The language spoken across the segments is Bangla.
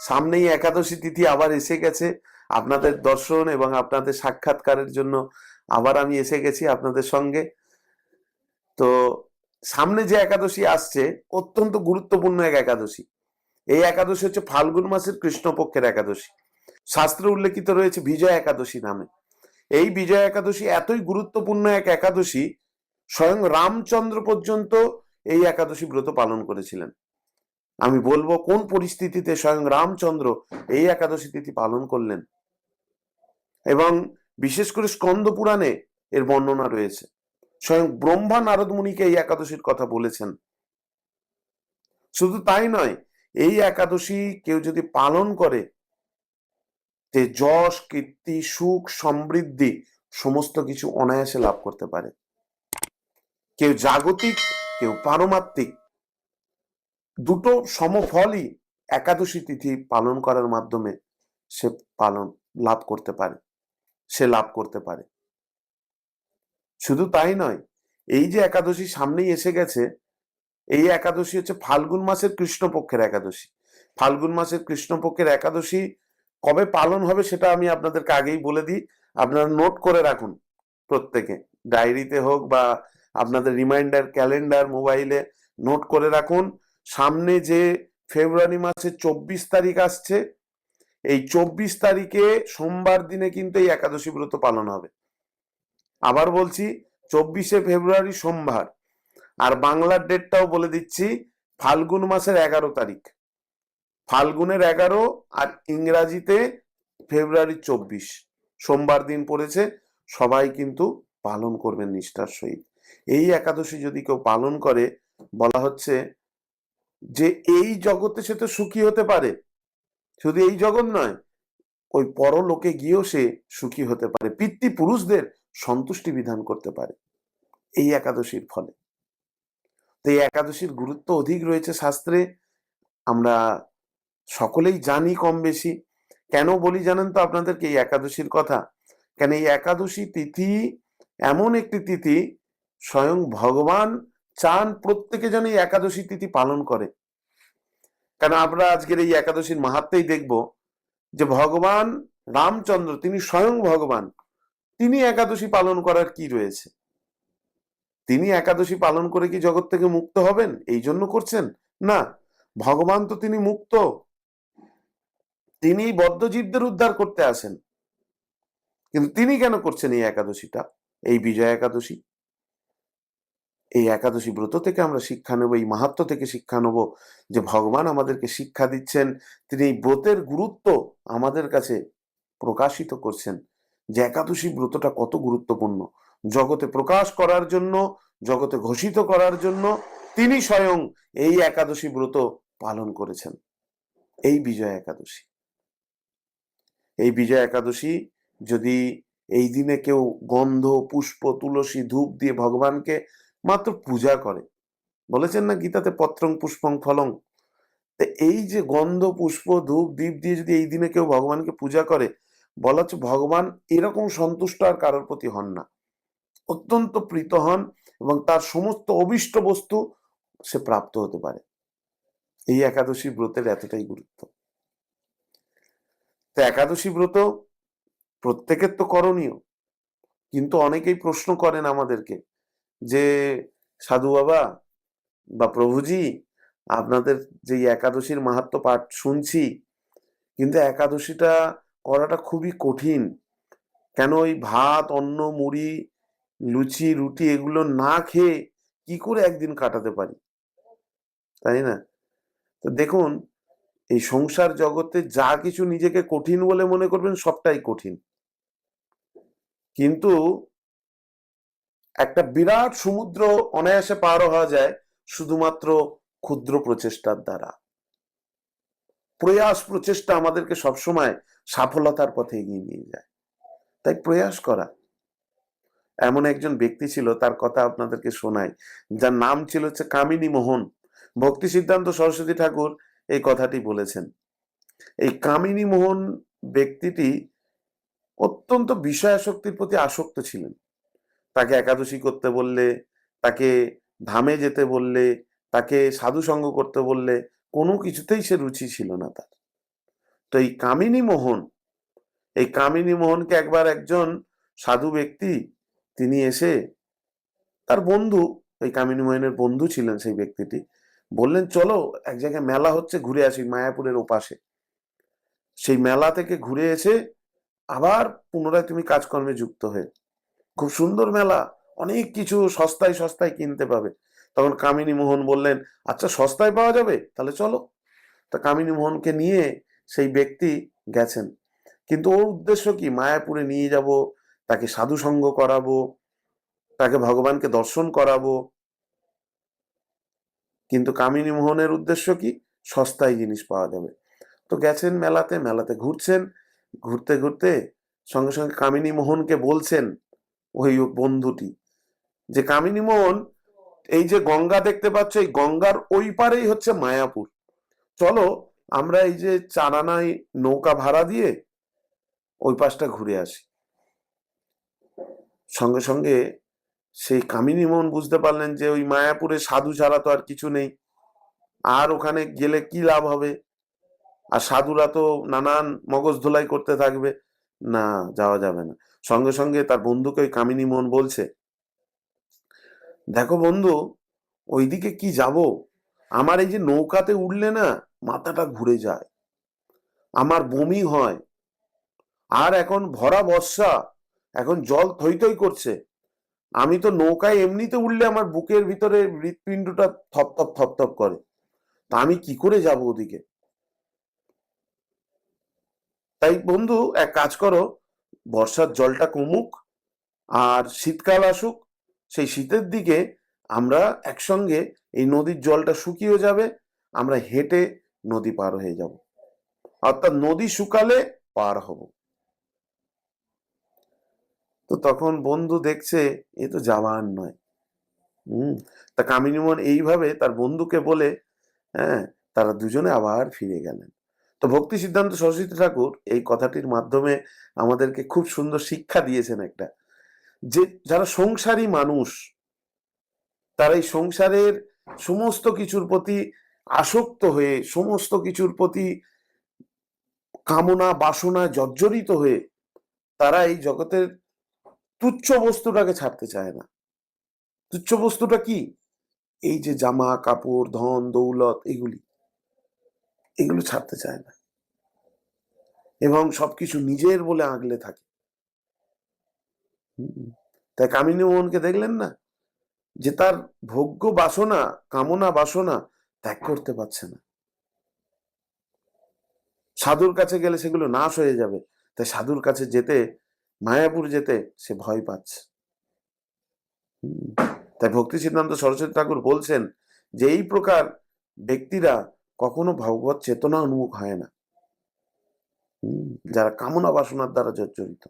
সামনেই একাদশী তিথি আবার এসে গেছে। আপনাদের দর্শন এবং আপনাদের সাক্ষাৎকারের জন্য আবার আমি এসে গেছি আপনাদের সঙ্গে। তো সামনে যে একাদশী আসছে, অত্যন্ত গুরুত্বপূর্ণ এক একাদশী। এই একাদশী হচ্ছে ফাল্গুন মাসের কৃষ্ণপক্ষের একাদশী। শাস্ত্রে উল্লেখিত রয়েছে বিজয় একাদশী নামে। এই বিজয় একাদশী এতই গুরুত্বপূর্ণ এক একাদশী, স্বয়ং রামচন্দ্র পর্যন্ত এই একাদশী ব্রত পালন করেছিলেন। আমি বলব, কোন পরিস্থিতিতে স্বয়ং রামচন্দ্র এই একাদশী তিথি পালন করলেন? এবং বিশেষ করে স্কন্দ পুরাণে এর বর্ণনা রয়েছে। স্বয়ং ব্রহ্মা নারদ মুনিকে এই একাদশীর কথা বলেছেন। শুধু তাই নয়, এই একাদশী কেউ যদি পালন করে যে যশ, কীর্তি, সুখ, সমৃদ্ধি সমস্ত কিছু অনায়াসে লাভ করতে পারে। কেউ জাগতিক, কেউ পারমাত্মিক দুটো সমফলই একাদশী তিথি পালন করার মাধ্যমে সে পালন লাভ করতে পারে, সে লাভ করতে পারে। শুধু তাই নয়, এই যে একাদশী সামনেই এসে গেছে, এই একাদশী হচ্ছে ফাল্গুন মাসের কৃষ্ণপক্ষের একাদশী। ফাল্গুন মাসের কৃষ্ণপক্ষের একাদশী কবে পালন হবে সেটা আমি আপনাদেরকে আগেই বলে দিই। আপনারা নোট করে রাখুন প্রত্যেকে। ডায়েরিতে হোক বা আপনাদের রিমাইন্ডার ক্যালেন্ডার মোবাইলে নোট করে রাখুন। সামনে যে ফেব্রুয়ারি মাসের চব্বিশ তারিখ আসছে, এই চব্বিশ তারিখে সোমবার দিনে কিন্তু এই একাদশী ব্রত পালন হবে। আবার বলছি, চব্বিশে ফেব্রুয়ারি সোমবার। আর বাংলার ডেটটাও বলে দিচ্ছি, ফাল্গুন মাসের এগারো তারিখ। ফাল্গুনের এগারো আর ইংরাজিতে ফেব্রুয়ারি চব্বিশ। সোমবার দিন পড়েছে, সবাই কিন্তু পালন করবেন নিষ্ঠার সহিত। এই একাদশী যদি কেউ পালন করে, বলা হচ্ছে যে এই জগতে সে তো সুখী হতে পারে। শুধু এই জগৎ নয়, ওই পরলোকে গিয়েও সে সুখী হতে পারে। পিতৃপুরুষদের সন্তুষ্টি বিধান করতে পারে এই একাদশীর ফলে। তো এই একাদশীর গুরুত্ব অধিক রয়েছে শাস্ত্রে। আমরা সকলেই জানি কম বেশি। কেন বলি জানেন তো আপনাদেরকে এই একাদশীর কথা? কেন এই একাদশী তিথি এমন একটি তিথি, স্বয়ং ভগবান চান প্রত্যেকে যেন এই একাদশী তিথি পালন করে। কেন আমরা আজকের এই একাদশীর মাহাত্মেই দেখব যে ভগবান রামচন্দ্র, তিনি স্বয়ং ভগবান, তিনি একাদশী পালন করার কি রয়েছে? তিনি একাদশী পালন করে কি জগৎ থেকে মুক্ত হবেন? এই জন্য করছেন? না, ভগবান তো তিনি মুক্ত। তিনি বদ্ধজীবদের উদ্ধার করতে আসেন। কিন্তু তিনি কেন করছেন এই একাদশীটা? এই বিজয় একাদশী? এই একাদশী ব্রত থেকে আমরা শিক্ষা নেব, এই মাহাত্ম থেকে শিক্ষা নেব যে ভগবান আমাদেরকে শিক্ষা দিচ্ছেন, তিনি এই ব্রতের গুরুত্ব আমাদের কাছে প্রকাশিত করছেন যে একাদশী ব্রতটা কত গুরুত্বপূর্ণ। জগতে প্রকাশ করার জন্য, জগতে ঘোষিত করার জন্য তিনি স্বয়ং এই একাদশী ব্রত পালন করেছেন। এই বিজয় একাদশী। এই বিজয় একাদশী যদি এই দিনে কেউ গন্ধ, পুষ্প, তুলসী, ধূপ দিয়ে ভগবানকে মাত্র পূজা করে। বলেছেন না গীতাতে পত্রং পুষ্পং ফলং? এই যে গন্ধ, পুষ্প, ধূপ দ্বীপ দিয়ে যদি এই দিনে কেউ ভগবানকে পূজা করে, বলা হচ্ছে ভগবান এরকম সন্তুষ্ট আর কারোর প্রতি হন না। অত্যন্ত প্রীত হন এবং তার সমস্ত অবিষ্ট বস্তু সে প্রাপ্ত হতে পারে। এই একাদশী ব্রতের এতটাই গুরুত্ব। তো একাদশী ব্রত প্রত্যেকের তো করণীয়, কিন্তু অনেকেই প্রশ্ন করেন আমাদেরকে যে সাধু বাবা বা প্রভুজি, আপনাদের যে একাদশীর মাহাত্ম পাঠ শুনছি, কিন্তু একাদশীটা করাটা খুবই কঠিন। কেন ওই ভাত, অন্ন, মুড়ি, লুচি, রুটি এগুলো না খেয়ে কি করে একদিন কাটাতে পারি? তাই না? তো দেখুন, এই সংসার জগতে যা কিছু নিজেকে কঠিন বলে মনে করবেন সবটাই কঠিন। কিন্তু একটা বিরাট সমুদ্র অনায়াসে পার হওয়া যায় শুধুমাত্র ক্ষুদ্র প্রচেষ্টার দ্বারা। প্রয়াস প্রচেষ্টা আমাদেরকে সবসময় সফলতার পথে এগিয়ে নিয়ে যায়। তাই প্রয়াস করা। এমন একজন ব্যক্তি ছিল, তার কথা আপনাদেরকে শোনাই, যার নাম ছিল হচ্ছে কামিনী মোহন। ভক্তি সিদ্ধান্ত সরস্বতী ঠাকুর এই কথাটি বলেছেন। এই কামিনী মোহন ব্যক্তিটি অত্যন্ত বিষয়াসক্তির প্রতি আসক্ত ছিলেন। তাকে একাদশী করতে বললে, তাকে ধামে যেতে বললে, তাকে সাধু সঙ্গ করতে বললে কোনো কিছুতেই সে রুচি ছিল না তার। তো এই কামিনী মোহন, এই কামিনী মোহনকে একবার একজন সাধু ব্যক্তি, তিনি এসে তার বন্ধু এই কামিনী মোহনের বন্ধু ছিলেন সেই ব্যক্তিটি, বললেন, চলো, এক জায়গায় মেলা হচ্ছে, ঘুরে আসি মায়াপুরের ওপাশে। সেই মেলা থেকে ঘুরে এসে আবার পুনরায় তুমি কাজকর্মে যুক্ত হয়ে খুব সুন্দর মেলা। অনেক কিছু সস্তায় সস্তায় কিনতে পাবে। তখন কামিনী মোহন বললেন আচ্ছা সস্তায় পাওয়া যাবে? তাহলে চলো। তা কামিনী মোহনকে নিয়ে সেই ব্যক্তি গেছেন। কিন্তু ওর উদ্দেশ্য কি? মায়াপুরে নিয়ে যাব, তাকে সাধু সঙ্গ করাবো, তাকে ভগবানকে দর্শন করাবো। কিন্তু কামিনী মোহনের উদ্দেশ্য কি? সস্তায় জিনিস পাওয়া যাবে। তো গেছেন মেলাতে মেলাতে ঘুরছেন। ঘুরতে ঘুরতে সঙ্গে সঙ্গে কামিনী মোহনকে বলছেন ওই বন্ধুটি। যে কামিনী মোহন, এই যে গঙ্গা দেখতে পাচ্ছ, এই গঙ্গার ওই পারেই হচ্ছে মায়াপুর। চলো, আমরা এই যে চারানায় নৌকা ভাড়া দিয়ে ওই পাশটা ঘুরে আসি। সঙ্গে সঙ্গে সেই কামিনী মোহন বুঝতে পারলেন যে ওই মায়াপুরে সাধু ছাড়া তো আর কিছু নেই। আর ওখানে গেলে কি লাভ হবে? আর সাধুরা তো নানান মগজ ধোলাই করতে থাকবে। না, যাওয়া যাবে না। সঙ্গে সঙ্গে তার বন্ধুকে ওই কামিনী মোহন বলছে, দেখো বন্ধু, ওইদিকে কি যাব? আমার এই যে নৌকাতে উঠলে না মাথাটা ঘুরে যায়, আমার বমি হয়, আর এখন ভরা বর্ষা, এখন জল থই থই করছে। আমি তো নৌকায় এমনিতে উঠলে আমার বুকের ভিতরে হৃৎপিণ্ডটা থপথপ থপথপ করে, তা আমি কি করে যাব ওদিকে? তাই বন্ধু, এক কাজ করো বর্ষার জলটা কমুক আর শীতকাল আসুক, সেই শীতের দিকে আমরা একসঙ্গে এই নদীর জলটা শুকিয়ে যাবে, আমরা হেঁটে নদী পার হয়ে যাব। অর্থাৎ নদী শুকালে পার হব। তো তখন বন্ধু দেখছে, এ তো যাওয়ার নয়। হম, তা কামিনীমন এইভাবে তার বন্ধুকে বলে হ্যাঁ তারা দুজনে আবার ফিরে গেলেন। তো ভক্তি সিদ্ধান্ত সরস্বতী ঠাকুর এই কথাটির মাধ্যমে আমাদেরকে খুব সুন্দর শিক্ষা দিয়েছেন একটা। যে যারা সংসারী মানুষ, তারা এই সংসারের সমস্ত কিছুর প্রতি আসক্ত হয়ে, সমস্ত কিছুর প্রতি কামনা, বাসনা জর্জরিত হয়ে তারা এই জগতের তুচ্ছ বস্তুটাকে ছাড়তে চায় না। তুচ্ছ বস্তুটা কি? এই যে জামা, কাপড়, ধন, দৌলত, এগুলি। এগুলো ছাড়তে চায় না। এবং সবকিছু নিজের বলে আগলে থাকে। তাই কামিনী মোহনকে দেখলেন না? যে তার ভোগ্য বাসনা, কামনা বাসনা ত্যাগ করতে পারছে না। সাধুর কাছে গেলে সেগুলো নাশ হয়ে যাবে। তাই সাধুর কাছে যেতে, মায়াপুর যেতে সে ভয় পাচ্ছে। তাই ভক্তি সিদ্ধান্ত সরস্বতী ঠাকুর বলছেন যে, এই প্রকার ব্যক্তিরা কখনো ভগবত চেতনা উন্মুখ হয় না। যারা কামনা বাসনার দ্বারা জর্জরিত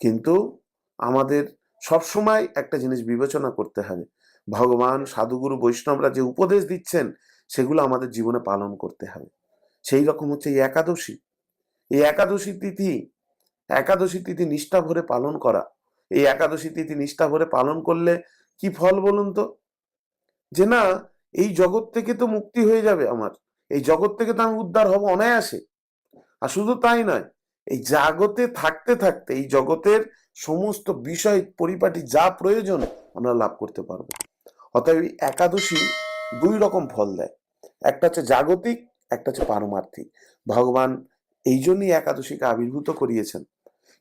কিন্তু আমাদের সবসময় একটা জিনিস বিবেচনা করতে হবে। ভগবান, সাধুগুরু, বৈষ্ণবরা যে উপদেশ দিচ্ছেন, সেগুলো আমাদের জীবনে পালন করতে হবে। সেই রকম হচ্ছে এই একাদশী। এই একাদশী তিথি একাদশী তিথি নিষ্ঠা ভরে পালন করা। এই একাদশী তিথি নিষ্ঠা ভরে পালন করলে কি ফল বলুন তো? যে না, এই জগৎ থেকে তো মুক্তি হয়ে যাবে আমার। এই জগৎ থেকে তো আমি উদ্ধার হব অনায়াসে। আর শুধু তাই নয়, এই জাগতে থাকতে থাকতে এই জগতের সমস্ত বিষয়, পরিপাটি যা প্রয়োজন আমরা লাভ করতে পারব। অতএব এই একাদশী দুই রকম ফল দেয়। একটা হচ্ছে জাগতিক, একটা হচ্ছে পারমার্থিক। ভগবান এই জন্যই একাদশীকে আবির্ভূত করিয়েছেন।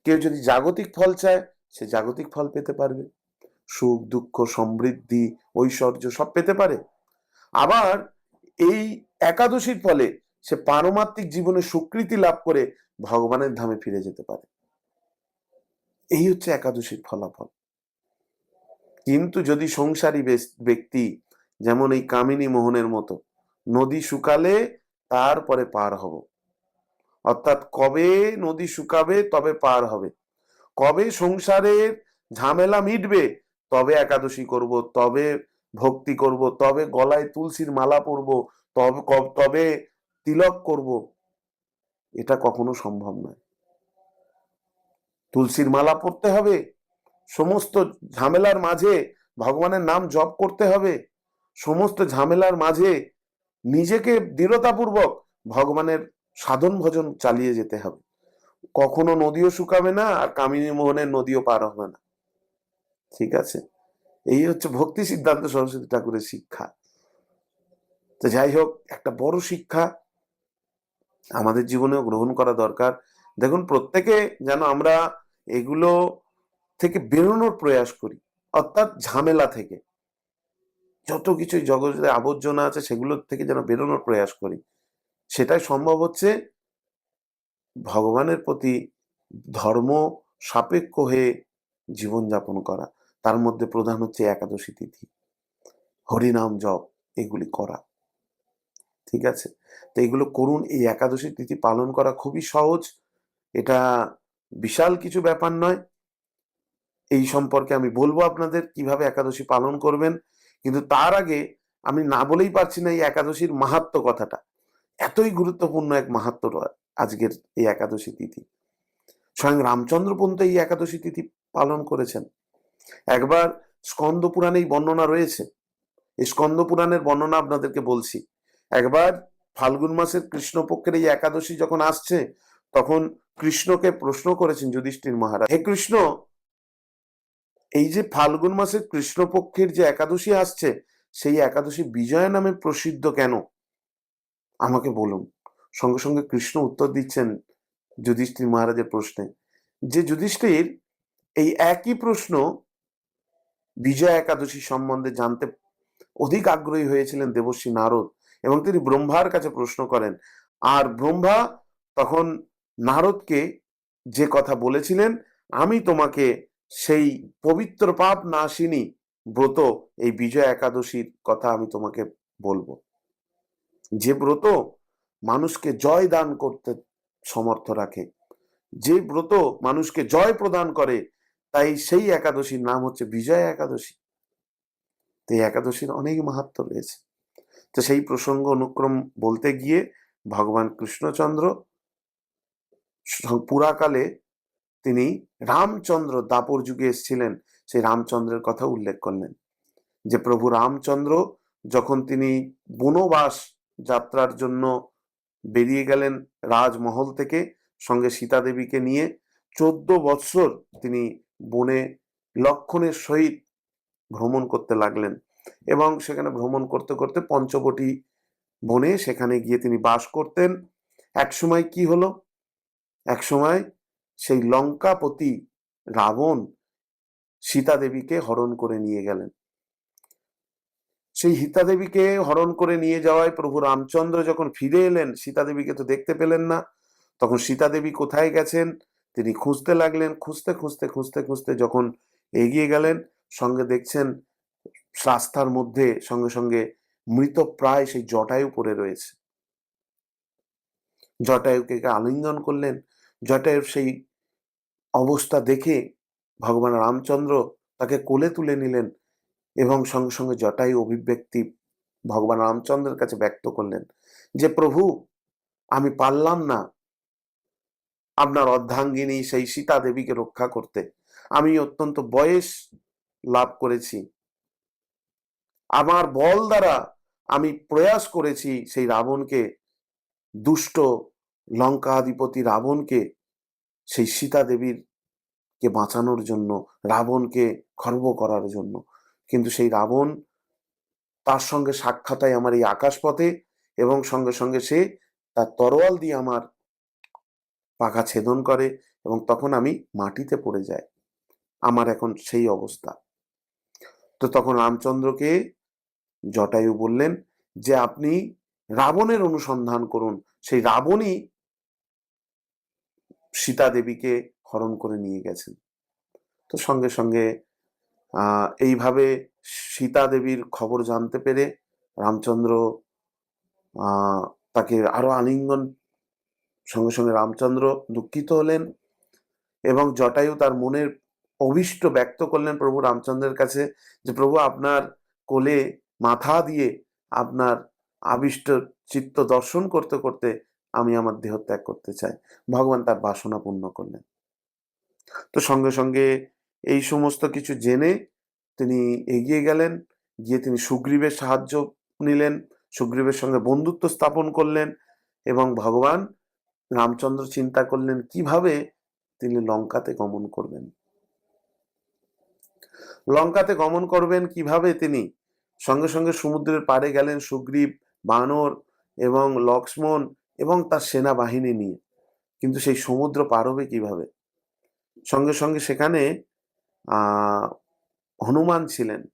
কেউ যদি জাগতিক ফল চায়, সে জাগতিক ফল পেতে পারবে। সুখ, দুঃখ, সমৃদ্ধি, ঐশ্বর্য সব পেতে পারে। আবার এই একাদশীর ফলে সে পারমাত্মিক জীবনে স্বীকৃতি লাভ করে ভগবানের ধামে ফিরে যেতে পারে। এই হচ্ছে একাদশীর ফলাফল। কিন্তু যদি সংসারী ব্যক্তি যেমন এই কামিনী মোহনের মতো, নদী শুকালে তারপরে পার হব। অর্থাৎ কবে নদী শুকাবে তবে পার হবে। কবে সংসারের ঝামেলা মিটবে তবে একাদশী করব, তবে ভক্তি করব, তবে গলায় তুলসীর মালা পরব, তবে তবে তিলক করব, এটা কখনো সম্ভব নয়। তুলসীর মালা পরতে হবে, সমস্ত ঝামেলার মাঝে ভগবানের নাম জপ করতে হবে, সমস্ত ঝামেলার মাঝে নিজেকে দৃঢ়তাপূর্বক ভগবানের সাধন ভজন চালিয়ে যেতে হবে। কখনো নদীও শুকাবে না আর কামিনী মোহনের নদীও পার হবে না। ঠিক আছে? এই হচ্ছে ভক্তি সিদ্ধান্ত সরস্বতী ঠাকুরের শিক্ষা। তো যাই হোক, একটা বড় শিক্ষা আমাদের জীবনেও গ্রহণ করা দরকার। দেখুন, প্রত্যেকে যেন আমরা এগুলো থেকে বেরোনোর প্রয়াস করি, অর্থাৎ ঝামেলা থেকে। যত কিছু জগতে আবর্জনা আছে সেগুলোর থেকে যেন বেরোনোর প্রয়াস করি। সেটাই সম্ভব হচ্ছে ভগবানের প্রতি ধর্ম সাপেক্ষ হয়ে জীবনযাপন করা। তার মধ্যে প্রধান হচ্ছে একাদশী তিথি। হরিনাম জপ, এগুলি করা। ঠিক আছে? তো এগুলো করুন। এই একাদশী তিথি পালন করা খুবই সহজ। এটা বিশাল কিছু ব্যাপার নয়। এই সম্পর্কে আমি বলব আপনাদের কীভাবে একাদশী পালন করবেন। কিন্তু তার আগে আমি না বলেই পারছি না এই একাদশীর মাহাত্ম কথাটা। এতই গুরুত্বপূর্ণ এক মাহাত্ম আজকের এই একাদশী তিথি। স্বয়ং রামচন্দ্র পর্যন্ত এই একাদশী তিথি পালন করেছেন। একবার স্কন্দ পুরাণেই বর্ণনা রয়েছে। এই স্কন্দ পুরাণের বর্ণনা আপনাদেরকে বলছি। একবার ফাল্গুন মাসের কৃষ্ণপক্ষের এই একাদশী যখন আসছে, তখন কৃষ্ণকে প্রশ্ন করেছেন যুধিষ্ঠির মহারাজ, হে কৃষ্ণ, এই যে ফাল্গুন মাসের কৃষ্ণপক্ষের যে একাদশী আসছে, সেই একাদশী বিজয়া নামে প্রসিদ্ধ কেন? আমাকে বলুন। সঙ্গে সঙ্গে কৃষ্ণ উত্তর দিচ্ছেন যুধিষ্ঠির মহারাজের প্রশ্নে, যে যুধিষ্ঠির, এই একই প্রশ্ন বিজয়া একাদশী সম্বন্ধে জানতে অধিক আগ্রহী হয়েছিলেন দেবশ্রী নারদ এবং তিনি ব্রহ্মার কাছে প্রশ্ন করেন। আর ব্রহ্মা তখন নারদকে যে কথা বলেছিলেন, আমি তোমাকে সেই পবিত্র পাপ না নাশিনী ব্রত, এই বিজয় একাদশীর কথা আমি তোমাকে বলব। যে ব্রত মানুষকে জয় দান করতে সমর্থ রাখে, যে ব্রত মানুষকে জয় প্রদান করে, তাই সেই একাদশীর নাম হচ্ছে বিজয় একাদশী। তো এই একাদশীর অনেক মাহাত্ম রয়েছে। তো সেই প্রসঙ্গ অনুক্রম বলতে গিয়ে ভগবান কৃষ্ণচন্দ্র পুরাকালে তিনি রামচন্দ্র দাপর যুগে এসেছিলেন, সেই রামচন্দ্রের কথা উল্লেখ করলেন। যে প্রভু রামচন্দ্র যখন তিনি বনবাস যাত্রার জন্য বেরিয়ে গেলেন রাজমহল থেকে, সঙ্গে সীতা দেবীকে নিয়ে, চোদ্দ বৎসর তিনি বনে লক্ষণের সহিত ভ্রমণ করতে লাগলেন। এবং সেখানে ভ্রমণ করতে করতে পঞ্চবটি বনে সেখানে গিয়ে তিনি বাস করতেন। এক সময় কি হলো? এক সময় সেই লঙ্কাপতি রাবণ সীতা দেবীকে হরণ করে নিয়ে গেলেন। সেই সীতা দেবীকে হরণ করে নিয়ে যাওয়ায় প্রভু রামচন্দ্র যখন ফিরে এলেন সীতা দেবীকে তো দেখতে পেলেন না। তখন সীতা দেবী কোথায় গেছেন? তিনি খুঁজতে লাগলেন, খুঁজতে খুঁজতে খুঁজতে খুঁজতে যখন এগিয়ে গেলেন, সঙ্গে দেখছেন রাস্তার মধ্যে সঙ্গে সঙ্গে মৃত প্রায় সেই জটায়ু পড়ে রয়েছে। জটায়ুকে আলিঙ্গন করলেন, জটায়ুর সেই অবস্থা দেখে ভগবান রামচন্দ্র তাকে কোলে তুলে নিলেন এবং সঙ্গে সঙ্গে জটায়ু অভিব্যক্তি ভগবান রামচন্দ্রের কাছে ব্যক্ত করলেন যে, প্রভু, আমি পারলাম না আপনার অর্ধাঙ্গিনী সেই সীতা দেবীকে রক্ষা করতে। আমি অত্যন্ত বয়স লাভ করেছি। আমার বল দ্বারা আমি প্রয়াস করেছি সেই রাবণকে, দুষ্ট লঙ্কাধিপতি রাবণকে, সেই সীতা দেবীর কে বাঁচানোর জন্য, রাবণকে খর্ব করার জন্য। কিন্তু সেই রাবণ তার সঙ্গে সাক্ষাৎ হয় আমার এই আকাশপথে এবং সঙ্গে সঙ্গে সে তার তরোয়াল দিয়ে আমার পাখা ছেদন করে এবং তখন আমি মাটিতে পড়ে যাই। আমার এখন সেই অবস্থা। তো তখন রামচন্দ্রকে জটায়ু বললেন যে আপনি রাবণের অনুসন্ধান করুন। সেই রাবণই সীতা দেবীকে হরণ করে নিয়ে গেছেন। তো সঙ্গে সঙ্গে এইভাবে সীতা দেবীর খবর জানতে পেরে রামচন্দ্র তাকে আরও আলিঙ্গন, সঙ্গে সঙ্গে রামচন্দ্র দুঃখিত হলেন এবং জটায়ু তার মনের অভিষ্ট ব্যক্ত করলেন প্রভু রামচন্দ্রের কাছে যে, প্রভু, আপনার কোলে মাথা দিয়ে আপনার আবিষ্ট চিত্ত দর্শন করতে করতে আমি আমার দেহ ত্যাগ করতে চাই। ভগবান তার বাসনা পূর্ণ করলেন। তো সঙ্গে সঙ্গে এই সমস্ত কিছু জেনে তিনি এগিয়ে গেলেন, গিয়ে তিনি সুগ্রীবের সাহায্য নিলেন, সুগ্রীবের সঙ্গে বন্ধুত্ব স্থাপন করলেন এবং ভগবান রামচন্দ্র চিন্তা করলেন, কীভাবে তিনি লঙ্কাতে গমন করবেন? লঙ্কাতে গমন করবেন কীভাবে তিনি? সঙ্গে সঙ্গে সমুদ্রের পাড়ে গেলেন সুগ্রীব, বানর এবং লক্ষ্মণ এবং তার সেনাবাহিনী নিয়ে। কিন্তু সেই সমুদ্র পার হবে কীভাবে? সঙ্গে সঙ্গে সেখানে হনুমান ছিলেন।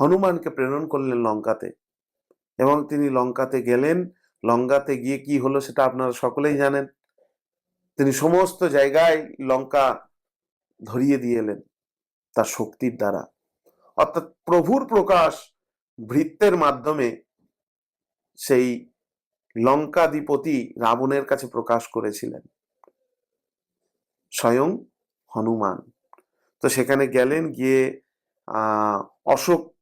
হনুমানকে প্রেরণ করলেন লঙ্কাতে এবং তিনি লঙ্কাতে গেলেন। লঙ্কাতে গিয়ে কি হলো সেটা আপনারা সকলেই জানেন। তিনি সমস্ত জায়গায় লঙ্কা ধরিয়ে দিয়ে এলেন তার শক্তির দ্বারা। অর্থাৎ প্রভুর প্রকাশ ভৃত্যের মাধ্যমে সেই লঙ্কাধিপতি রাবণের কাছে প্রকাশ করেছিলেন। স্বয়ং হনুমান। তো সেখানে গেলেন, গিয়ে অশোক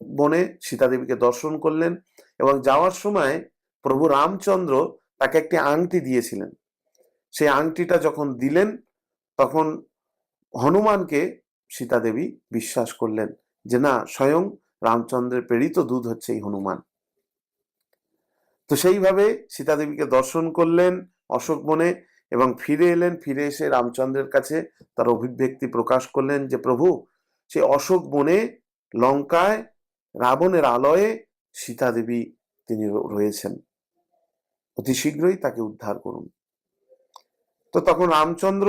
বনে সীতাদেবীকে দর্শন করলেন এবং যাওয়ার সময় প্রভু রামচন্দ্র তাকে একটি আংটি দিয়েছিলেন। সেই আংটিটা যখন দিলেন, তখন হনুমানকে সীতাদেবী বিশ্বাস করলেন যে, না, স্বয়ং রামচন্দ্রের প্রেরিত দুধ হচ্ছে এই হনুমান। তো সেইভাবে সীতাদেবীকে দর্শন করলেন অশোক বনে এবং ফিরে এলেন, ফিরে এসে রামচন্দ্রের কাছে তার অভিব্যক্তি প্রকাশ করলেন যে, প্রভু, সে অশোক বনে, লঙ্কায়, রাবণের আলয়ে সীতাদেবী তিনি রয়েছেন। অতি শীঘ্রই তাকে উদ্ধার করুন। তো তখন রামচন্দ্র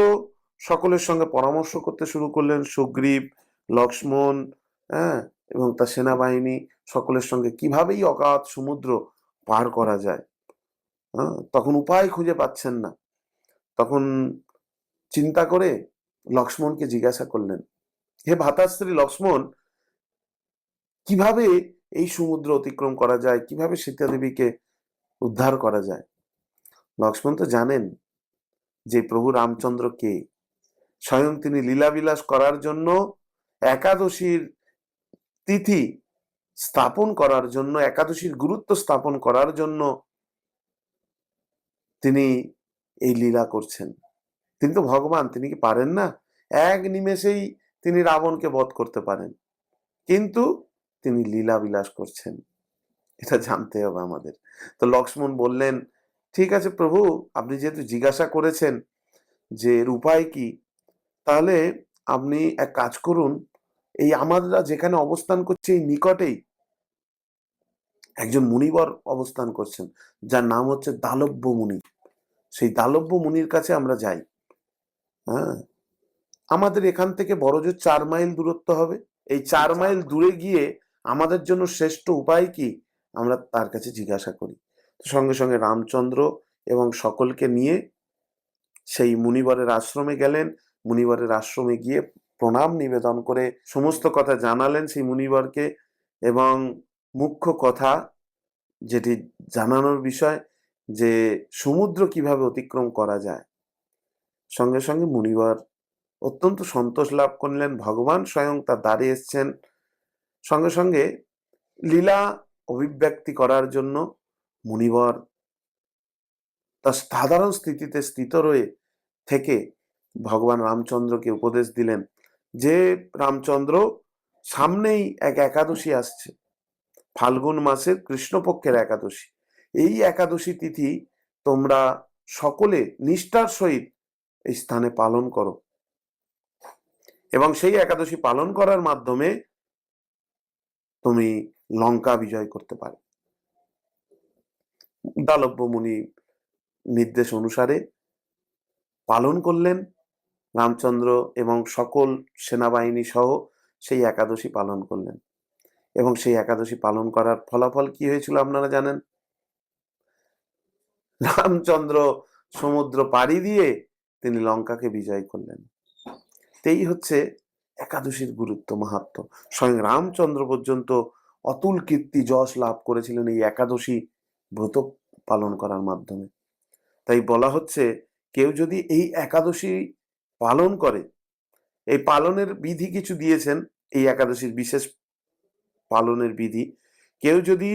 সকলের সঙ্গে পরামর্শ করতে শুরু করলেন, সুগ্রীব, লক্ষ্মণ হ্যাঁ এবং তার সেনাবাহিনী সকলের সঙ্গে কিভাবেই অগাধ সমুদ্র পার করা যায়? হ্যাঁ তখন উপায় খুঁজে পাচ্ছেন না। তখন চিন্তা করে লক্ষ্মণকে জিজ্ঞাসা করলেন, হে ভাতাশ্রী লক্ষ্মণ, কীভাবে এই সমুদ্র অতিক্রম করা যায়? কীভাবে সীতা দেবীকে উদ্ধার করা যায়? লক্ষ্মণ তো জানেন যে প্রভু রামচন্দ্র কে। স্বয়ং তিনি লীলাবিলাস করার জন্য একাদশীর তিথি স্থাপন করার জন্য, একাদশীর গুরুত্ব স্থাপন করার জন্য তিনি এই লীলা করছেন। তিনি তো ভগবান, তিনি কি পারেন না? এক নিমেষেই তিনি রাবণকে বধ করতে পারেন। কিন্তু তিনি লীলা বিলাস করছেন। এটা জানতে হবে আমাদের। তো লক্ষ্মণ বললেন, ঠিক আছে প্রভু, আপনি যেহেতু জিজ্ঞাসা করেছেন যে এর উপায় কি, তাহলে আপনি এক কাজ করুন এই আমরা যেখানে অবস্থান করছি এই নিকটেই একজন মুনিবর অবস্থান করছেন যার নাম হচ্ছে দালব্য মুনি। সেই দালব্য মুনির কাছে আমরা যাই। হ্যাঁ? আমাদের এখান থেকে বড় জোর চার মাইল দূরত্ব হবে। এই চার মাইল দূরে গিয়ে আমাদের জন্য শ্রেষ্ঠ উপায় কি? আমরা তার কাছে জিজ্ঞাসা করি। সঙ্গে সঙ্গে রামচন্দ্র এবং সকলকে নিয়ে সেই মুনিবরের আশ্রমে গেলেন। মুনিবরের আশ্রমে গিয়ে প্রণাম নিবেদন করে সমস্ত কথা জানালেন সেই মুনিবরকে এবং মুখ্য কথা যেটি জানানোর বিষয় যে সমুদ্র কীভাবে অতিক্রম করা যায়। সঙ্গে সঙ্গে মুনিবর অত্যন্ত সন্তোষ লাভ করলেন, ভগবান স্বয়ং তার দ্বারে এসছেন। সঙ্গে সঙ্গে লীলা অভিব্যক্তি করার জন্য মুনিবর তার সাধারণ স্থিতিতে স্থিত রয়ে থেকে ভগবান রামচন্দ্রকে উপদেশ দিলেন। যে রামচন্দ্র সামনেই এক একাদশী আসছে। ফাল্গুন মাসের কৃষ্ণপক্ষের একাদশী। এই একাদশী তিথি তোমরা সকলে নিষ্ঠার সহিত এই স্থানে পালন করো। এবং সেই একাদশী পালন করার মাধ্যমে তুমি লঙ্কা বিজয় করতে পারো। দালব্য মুনি নির্দেশ অনুসারে পালন করলেন। রামচন্দ্র এবং সকল সেনাবাহিনী সহ সেই একাদশী পালন করলেন। এবং সেই একাদশী পালন করার ফলাফল কি হয়েছিল আপনারা জানেন? রামচন্দ্র সমুদ্র পাড়ি দিয়ে তিনি লঙ্কাকে বিজয় করলেন। এই হচ্ছে একাদশীর গুরুত্ব মাহাত্ম। স্বয়ং রামচন্দ্র পর্যন্ত অতুল কীর্তি, যশ লাভ করেছিলেন এই একাদশী ব্রত পালন করার মাধ্যমে। তাই বলা হচ্ছে, কেউ যদি এই একাদশী পালন করে। এই পালনের বিধি কিছু দিয়েছেন, এই একাদশীর বিশেষ পালনের বিধি। কেউ যদি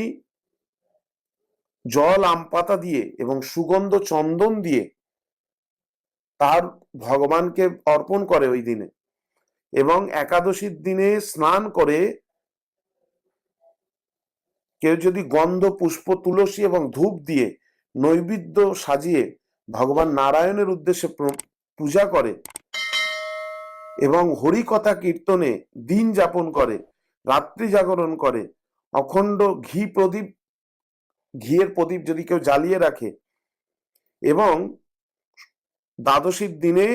জল, আম পাতা দিয়ে এবং সুগন্ধ, চন্দন দিয়ে তার ভগবানকে অর্পণ করে ওই দিনে এবং একাদশীর দিনে স্নান করে, কেউ যদি গন্ধ, পুষ্প, তুলসী এবং ধূপ দিয়ে নৈবেদ্য সাজিয়ে ভগবান নারায়ণের উদ্দেশ্যে পূজা করে এবং হরিকথা কীর্তনে দিন যাপন করে, রাত্রি জাগরণ করে। অখণ্ড ঘি প্রদীপ, ঘিয়ের প্রদীপ যদি কেউ জ্বালিয়ে রাখে এবং দ্বাদশীর দিনে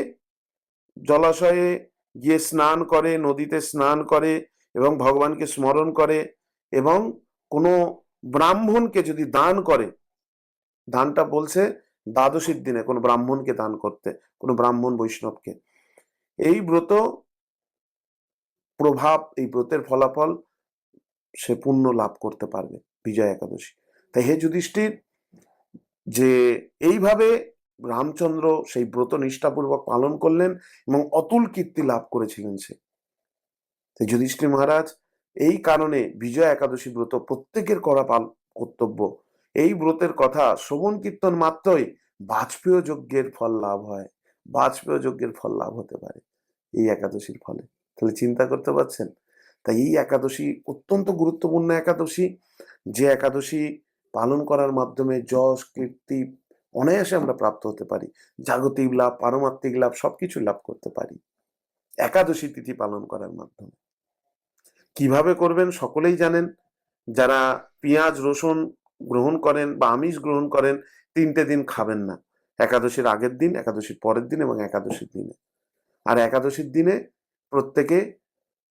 জলাশয়ে গিয়ে স্নান করে, নদীতে স্নান করে এবং ভগবানকে স্মরণ করে এবং কোনো ব্রাহ্মণকে যদি দান করে, দানটা বলছে দ্বাদশীর দিনে কোনো ব্রাহ্মণকে দান করতে, কোনো ব্রাহ্মণ বৈষ্ণবকে। এই ব্রত প্রভাব, এই ব্রতের ফলাফল সে পুণ্য লাভ করতে পারবে বিজয় একাদশী। তাই হে যুধিষ্ঠির, যে এইভাবে রামচন্দ্র সেই ব্রত নিষ্ঠাপূর্বক পালন করলেন এবং অতুল কীর্তি লাভ করেছিলেন সে। যুধিষ্ঠির মহারাজ, এই কারণে বিজয় একাদশী ব্রত প্রত্যেকের করা পাল কর্তব্য। এই ব্রতের কথা শ্রবণ কীর্তন মাত্রই বাজপেয় যজ্ঞের ফল লাভ হয়। বাজপেয় যজ্ঞের ফল লাভ হতে পারে। এই একাদশীর ফলে। তাহলে চিন্তা করতে পারছেন? তাই এই একাদশী অত্যন্ত গুরুত্বপূর্ণ একাদশী। যে একাদশী পালন করার মাধ্যমে যশ, কীর্তি অনায়াসে আমরা প্রাপ্ত হতে পারি। জাগতিক লাভ, পারমাত্মিক লাভ সবকিছু লাভ করতে পারি। একাদশী তিথি পালন করার মাধ্যমে। কীভাবে করবেন সকলেই জানেন। যারা পেঁয়াজ, রসুন গ্রহণ করেন বা আমিষ গ্রহণ করেন, তিনটে দিন খাবেন না। একাদশীর আগের দিন, একাদশীর পরের দিন এবং একাদশীর দিনে। আর একাদশীর দিনে প্রত্যেকে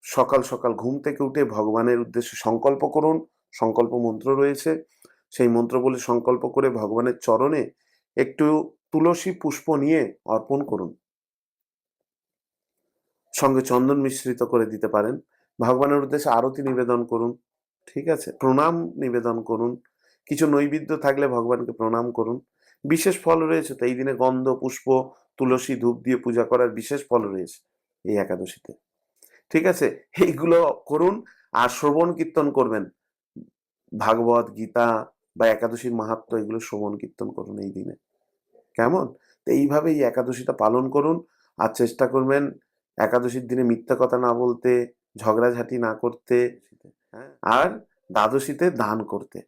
সকাল সকাল ঘুম থেকে উঠে ভগবানের উদ্দেশ্যে সংকল্প করুন, সংকল্প মন্ত্র রয়েছে। সেই মন্ত্র বলে সংকল্প করে ভগবানের চরণে একটু তুলসী পুষ্প নিয়ে অর্পণ করুন। সঙ্গে চন্দন মিশ্রিত করে দিতে পারেন। ভগবানের উদ্দেশ্যে আরতি নিবেদন করুন, ঠিক আছে? প্রণাম নিবেদন করুন। কিছু নৈবেদ্য থাকলে ভগবানকে প্রণাম করুন। বিশেষ ফল রয়েছে তো এই দিনে গন্ধ, পুষ্প তুলসী ধূপ দিয়ে পূজা করার বিশেষ ফল রয়েছে এই একাদশীতে। ঠিক আছে? এইগুলো করুন আর শ্রবণ কীর্তন করবেন। ভাগবত গীতা বা একাদশীর মাহাত্ম এগুলো শ্রবণ কীর্তন করুন এই দিনে। কেমন? তো এইভাবে এই একাদশীটা পালন করুন আর চেষ্টা করবেন একাদশীর দিনে মিথ্যা কথা না বলতে ঝগড়াঝাটি না করতে হ্যাঁ, আর দ্বাদশীতে দান করতে।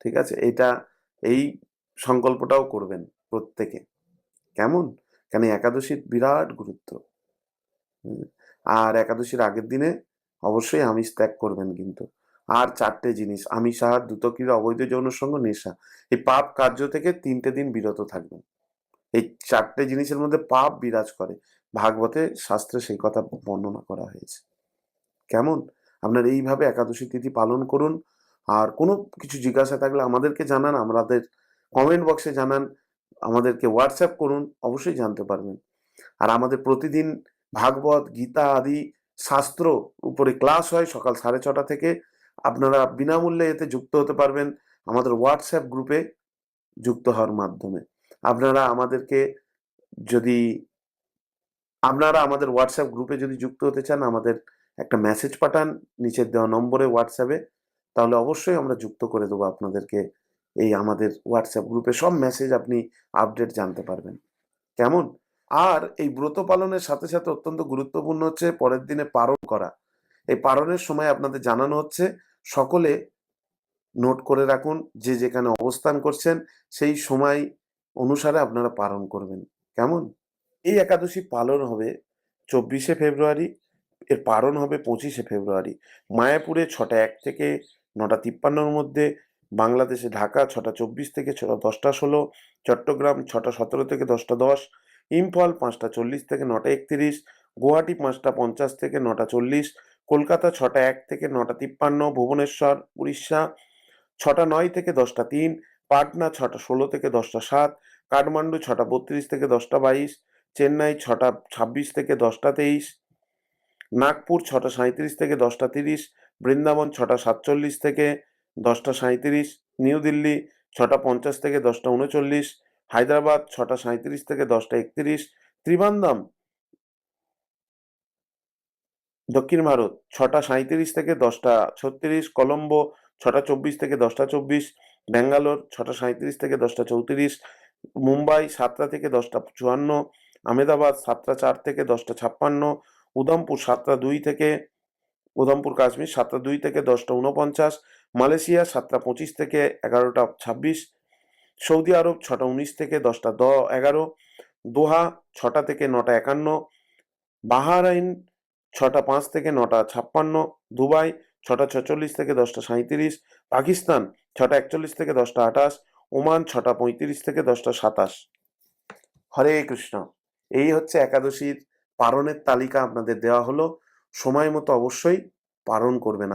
ঠিক আছে? এটা এই সংকল্পটাও করবেন প্রত্যেকে। কেমন? কেন একাদশীর বিরাট গুরুত্ব? আর একাদশীর আগের দিনে অবশ্যই আমিষ ত্যাগ করবেন কিন্তু। আর চারটে জিনিস, আমিষ, আহার দ্রুতক্রিয়া অবৈধ যৌন সঙ্গ, নেশা। এই পাপ কার্য থেকে তিনটে দিন বিরত থাকবেন। এই চারটে জিনিসের মধ্যে পাপ বিরাজ করে। ভাগবতে শাস্ত্রে সেই কথা বর্ণনা করা হয়েছে। কেমন? আপনার এইভাবে একাদশী তিথি পালন করুন। আর কোনো কিছু জিজ্ঞাসা থাকলে আমাদেরকে জানান, আমাদের কমেন্ট বক্সে জানান। আমাদেরকে হোয়াটসঅ্যাপ করুন, অবশ্যই জানতে পারবেন। আর আমাদের প্রতিদিন ভাগবত, গীতা আদি শাস্ত্র উপরে ক্লাস হয় সকাল সাড়ে ছটা থেকে। আপনারা বিনামূল্যে এতে যুক্ত হতে পারবেন আমাদের হোয়াটসঅ্যাপ গ্রুপে যুক্ত হওয়ার মাধ্যমে। আপনারা আমাদেরকে যদি, আপনারা আমাদের হোয়াটসঅ্যাপ গ্রুপে যদি যুক্ত হতে চান, আমাদের একটা মেসেজ পাঠান নিচের দেওয়া নম্বরে হোয়াটসঅ্যাপে তাহলে অবশ্যই আমরা যুক্ত করে দেবো আপনাদেরকে এই আমাদের হোয়াটসঅ্যাপ গ্রুপে সব মেসেজ আপনি আপডেট জানতে পারবেন। কেমন? আর এই ব্রত পালনের সাথে সাথে অত্যন্ত গুরুত্বপূর্ণ হচ্ছে পরের দিনে পারণ করা। এই পারণের সময় আপনাদের জানানো হচ্ছে, সকলে নোট করে রাখুন, যে যেখানে অবস্থান করছেন, সেই সময় অনুসারে আপনারা পালন করবেন। কেমন? এই একাদশী পালন হবে চব্বিশে ফেব্রুয়ারি, এর পালন হবে পঁচিশে ফেব্রুয়ারি। মায়াপুরে ছটা এক থেকে নটা তিপ্পান্নর মধ্যে বাংলাদেশে ঢাকা ছটা চব্বিশ থেকে ছটা দশটা ষোলো, চট্টগ্রাম ছটা সতেরো থেকে দশটা দশ, ইম্ফল পাঁচটা চল্লিশ থেকে নটা একত্রিশ, গুয়াহাটি পাঁচটা পঞ্চাশ থেকে নটা চল্লিশ, কলকাতা ছটা এক থেকে নটা তিপ্পান্ন, ভুবনেশ্বর উড়িষ্যা ছটা নয় থেকে দশটা তিন, পাটনা ছটা ষোলো থেকে দশটা সাত, কাঠমান্ডু ছটা বত্রিশ থেকে দশটা বাইশ, চেন্নাই ছটা ছাব্বিশ থেকে দশটা তেইশ, নাগপুর ছটা সাঁইত্রিশ থেকে দশটা তিরিশ, বৃন্দাবন ছটা সাতচল্লিশ থেকে দশটা সাঁইত্রিশ, নিউ দিল্লি ছটা পঞ্চাশ থেকে দশটা উনচল্লিশ, হায়দ্রাবাদ ছটা সাঁইত্রিশ থেকে দশটা একত্রিশ ত্রিবান্দম দক্ষিণ ভারত ছটা সাঁইত্রিশ থেকে দশটা ছত্রিশ, কলম্বো ছটা চব্বিশ থেকে দশটা চব্বিশ, ব্যাঙ্গালোর ছটা সাঁইত্রিশ থেকে দশটা চৌত্রিশ, মুম্বাই সাতটা থেকে দশটা চুয়ান্ন আমেদাবাদ সাতটা চার থেকে দশটা ছাপ্পান্ন, উধমপুর সাতটা দুই থেকে, উধমপুর কাশ্মীর সাতটা দুই থেকে দশটা উনপঞ্চাশ মালয়েশিয়া সাতটা পঁচিশ থেকে এগারোটা ছাব্বিশ, সৌদি আরব ছটা উনিশ থেকে দশটা দ এগারো, দোহা ছটা থেকে নটা একান্ন, বাহারাইন ছটা পাঁচ থেকে নটা ছাপ্পান্ন, দুবাই ছটা ছচল্লিশ থেকে দশটা সাঁইত্রিশ, পাকিস্তান ছটা একচল্লিশ থেকে দশটা আঠাশ, ওমান ছটা পঁয়ত্রিশ থেকে দশটা সাতাশ। হরে কৃষ্ণ। এই হচ্ছে একাদশীর পারণের তালিকা আপনাদের দেওয়া হলো। সময় মতো অবশ্যই পালন করবেন।